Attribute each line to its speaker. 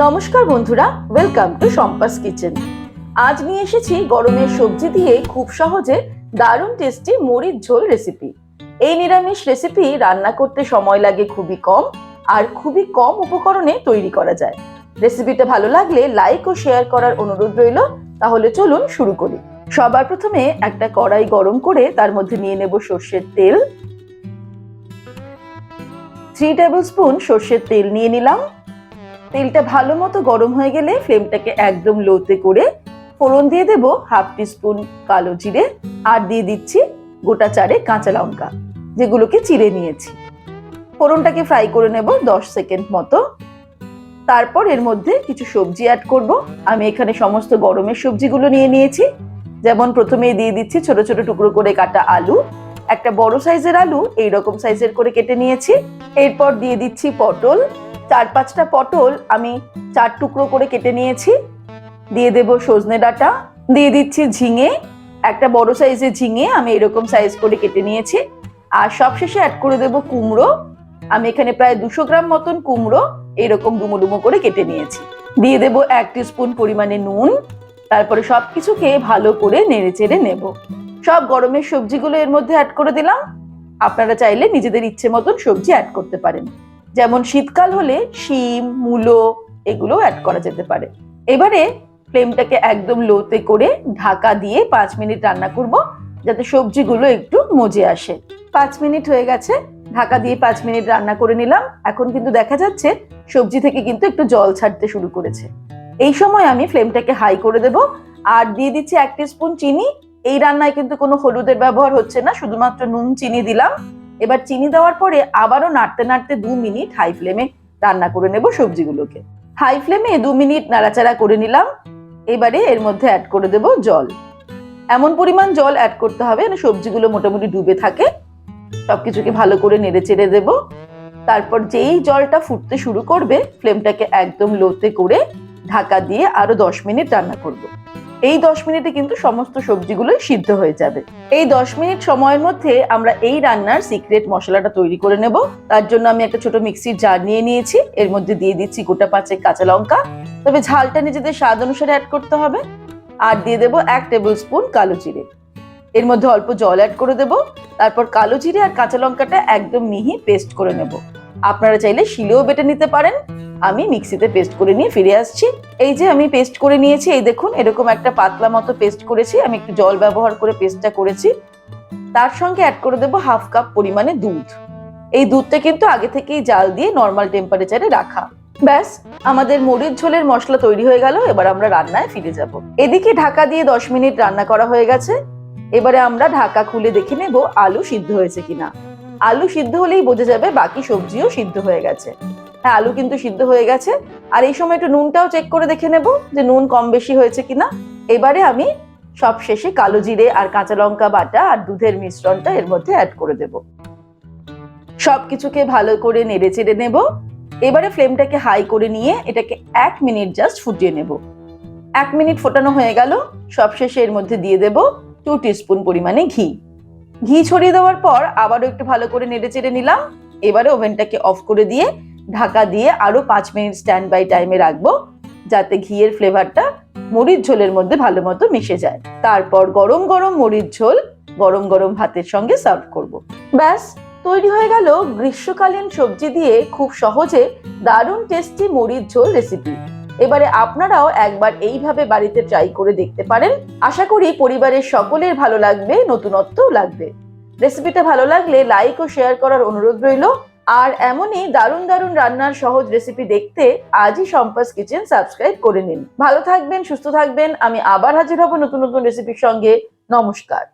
Speaker 1: নমস্কার বন্ধুরা welcome to সম্পাস kitchen আজ নিয়ে এসেছি গরমের সবজি দিয়ে খুব সহজে দারুণ টেস্টি মরিচ ঝোল রেসিপি এই নিরামিষ রেসিপি রান্না করতে সময় লাগে খুবই কম আর খুবই কম উপকরণে তৈরি করা যায়। রেসিপিটা ভালো লাগলে লাইক ও শেয়ার করার অনুরোধ রইল, তাহলে চলুন শুরু করি। সবার প্রথমে একটা কড়াই গরম করে তার মধ্যে নিয়ে নেব সর্ষের তেল। থ্রি টেবিল স্পুন সর্ষের তেল নিয়ে নিলাম। তেলটা ভালো মতো গরম হয়ে গেলে ফ্লেমটাকে একদম লোতে করে ফোড়ন দিয়ে দেব হাফ টিস্পুন কালো জিরে, আর দিয়ে দিচ্ছি গোটা চারে কাঁচা লঙ্কা, যেগুলোকে চিড়ে নিয়েছি। ফোড়নটাকে ফ্রাই করে নেব দশ সেকেন্ড মতো। তারপর এর মধ্যে কিছু সবজি অ্যাড করব। আমি এখানে সমস্ত গরমের সবজিগুলো নিয়ে নিয়েছি। যেমন প্রথমে দিয়ে দিচ্ছি ছোট ছোট টুকরো করে কাটা আলু। একটা বড় সাইজের আলু এই রকম সাইজের করে কেটে নিয়েছি। এরপর দিয়ে দিচ্ছি পটল। চার পাঁচটা পটল আমি চার টুকরো করে কেটে নিয়েছি। দিয়ে দেব সজনে ডাঁটা, দিয়ে দিচ্ছি ঝিঙে, একটা বড় সাইজের ঝিঙে আমি এরকম সাইজ করে কেটে নিয়েছি। আর সবশেষে অ্যাড করে দেব কুমড়ো, আমি এখানে প্রায় দুশো গ্রাম মতন কুমড়ো এরকম ডুমো ডুমো করে কেটে নিয়েছি। দিয়ে দেব এক স্পুন পরিমাণে নুন, তারপরে সবকিছুকে ভালো করে নেড়ে চেড়ে নেব। সব গরমের সবজিগুলো এর মধ্যে অ্যাড করে দিলাম। আপনারা চাইলে নিজেদের ইচ্ছে মতন সবজি অ্যাড করতে পারেন। যেমন শীতকাল হলে শিম, মূলো এগুলো অ্যাড করা যেতে পারে। এবারে ফ্লেমটাকে একদম লোতে করে ঢাকা দিয়ে পাঁচ মিনিট রান্না করব, যাতে সবজিগুলো একটু মজে আসে। পাঁচ মিনিট হয়ে গেছে, ঢাকা দিয়ে পাঁচ মিনিট রান্না করে নিলাম। এখন কিন্তু দেখা যাচ্ছে সবজি থেকে কিন্তু একটু জল ছাড়তে শুরু করেছে। এই সময় আমি ফ্লেমটাকে হাই করে দেব। আর দিয়ে দিচ্ছি এক স্পুন চিনি। এই রান্নায় কিন্তু কোনো হলুদের ব্যবহার হচ্ছে না, শুধুমাত্র নুন, চিনি দিলাম। এবার চিনি দেওয়ার পরে আবারও নাড়তে নাড়তে দু মিনিট হাই ফ্লেমে রান্না করে নেব সবজিগুলোকে। হাই ফ্লেমে দু মিনিট নাড়াচাড়া করে নিলাম। এবারে এর মধ্যে অ্যাড করে দেব জল। এমন পরিমাণ জল অ্যাড করতে হবে যেন সবজিগুলো মোটামুটি ডুবে থাকে। সবকিছুকে ভালো করে নেড়ে চেড়ে দেব। তারপর যেই জলটা ফুটতে শুরু করবে ফ্লেমটাকে একদম লোতে করে ঢাকা দিয়ে আরও দশ মিনিট রান্না করব। এই দশ মিনিটে কিন্তু সমস্ত সবজিগুলোই সিদ্ধ হয়ে যাবে। এই দশ মিনিট সময়ের মধ্যে আমরা এই রান্নার সিক্রেট মশলাটা তৈরি করে নেব। তার জন্য আমি একটা ছোট মিক্সির জার নিয়ে নিয়েছি। এর মধ্যে দিয়ে দিচ্ছি গোটা পাঁচেক কাঁচা লঙ্কা। তবে ঝালটা নিজেদের স্বাদ অনুসারে অ্যাড করতে হবে। আর দিয়ে দেবো এক টেবিল স্পুন কালো জিরে। এর মধ্যে অল্প জল অ্যাড করে দেব। তারপর কালো জিরে আর কাঁচা লঙ্কাটা একদম মিহি পেস্ট করে নেব। আপনারা চাইলে শিলেও বেটে নিতে পারেন। আমি মিক্সিতে পেস্ট করে নিয়ে ফিরে আসছি। এই যে আমি পেস্ট করে নিয়েছি, এই দেখুন, এরকম একটা পাতলা মতো পেস্ট করেছি। আমি একটু জল ব্যবহার করে পেস্টটা করেছি। তার সঙ্গে অ্যাড করে দেবো হাফ কাপ পরিমাণে দুধ। এই দুধটা কিন্তু আগে থেকেই জাল দিয়ে নর্মাল টেম্পারেচারে রাখা। ব্যাস, আমাদের মরিচ ঝোলের মশলা তৈরি হয়ে গেল। এবার আমরা রান্নায় ফিরে যাব। এদিকে ঢাকা দিয়ে দশ মিনিট রান্না করা হয়ে গেছে। এবারে আমরা ঢাকা খুলে দেখে নেব আলু সিদ্ধ হয়েছে কিনা। আলু সিদ্ধ হলেই বোঝা যাবে বাকি সবজিও সিদ্ধ হয়ে গেছে। হ্যাঁ আলু কিন্তু সিদ্ধ হয়ে গেছে। আর এই সময় একটু নুনটাও চেক করে দেখে নেব যে নুন কম বেশি হয়েছে কিনা। এবারে আমি সব শেষে কালো জিরে আর কাঁচা লঙ্কা বাটা আর দুধের মিশ্রণটা এর মধ্যে অ্যাড করে দেব। সবকিছুকে ভালো করে নেড়ে চেড়ে নেব। এবারে ফ্লেমটাকে হাই করে নিয়ে এটাকে এক মিনিট জাস্ট ফুটিয়ে নেব। এক মিনিট ফোটানো হয়ে গেল। সবশেষে এর মধ্যে দিয়ে দেব টু টিস্পুন পরিমাণে ঘি। ঘি ছড়িয়ে দেওয়ার পর আবারও একটু ভালো করে নেড়ে চেড়ে নিলাম। এবারে ওভেনটাকে অফ করে দিয়ে ঢাকা দিয়ে আরও পাঁচ মিনিট স্ট্যান্ড বাই টাইমে রাখব, যাতে ঘিয়ের ফ্লেভারটা মরিচ ঝোলের মধ্যে ভালো মতো মিশে যায়। তারপর গরম গরম মরিচ ঝোল, গরম গরম ভাতের সঙ্গে সার্ভ করব। ব্যাস, তৈরি হয়ে গেল গ্রীষ্মকালীন সবজি দিয়ে খুব সহজে দারুণ টেস্টি মরিচ ঝোল রেসিপি এবারে আপনারাও একবার এইভাবে বাড়িতে ট্রাই করে দেখতে পারেন। আশা করি পরিবারের সকলের ভালো লাগবে, নতুনত্বও লাগবে। রেসিপিটা ভালো লাগলে লাইক ও শেয়ার করার অনুরোধ রইল। আর এমনই দারুণ দারুণ রান্নার সহজ রেসিপি দেখতে আজই সম্পাস কিচেন সাবস্ক্রাইব করে নিন। ভালো থাকবেন, সুস্থ থাকবেন। আমি আবার হাজির হব নতুন নতুন রেসিপির সঙ্গে। নমস্কার।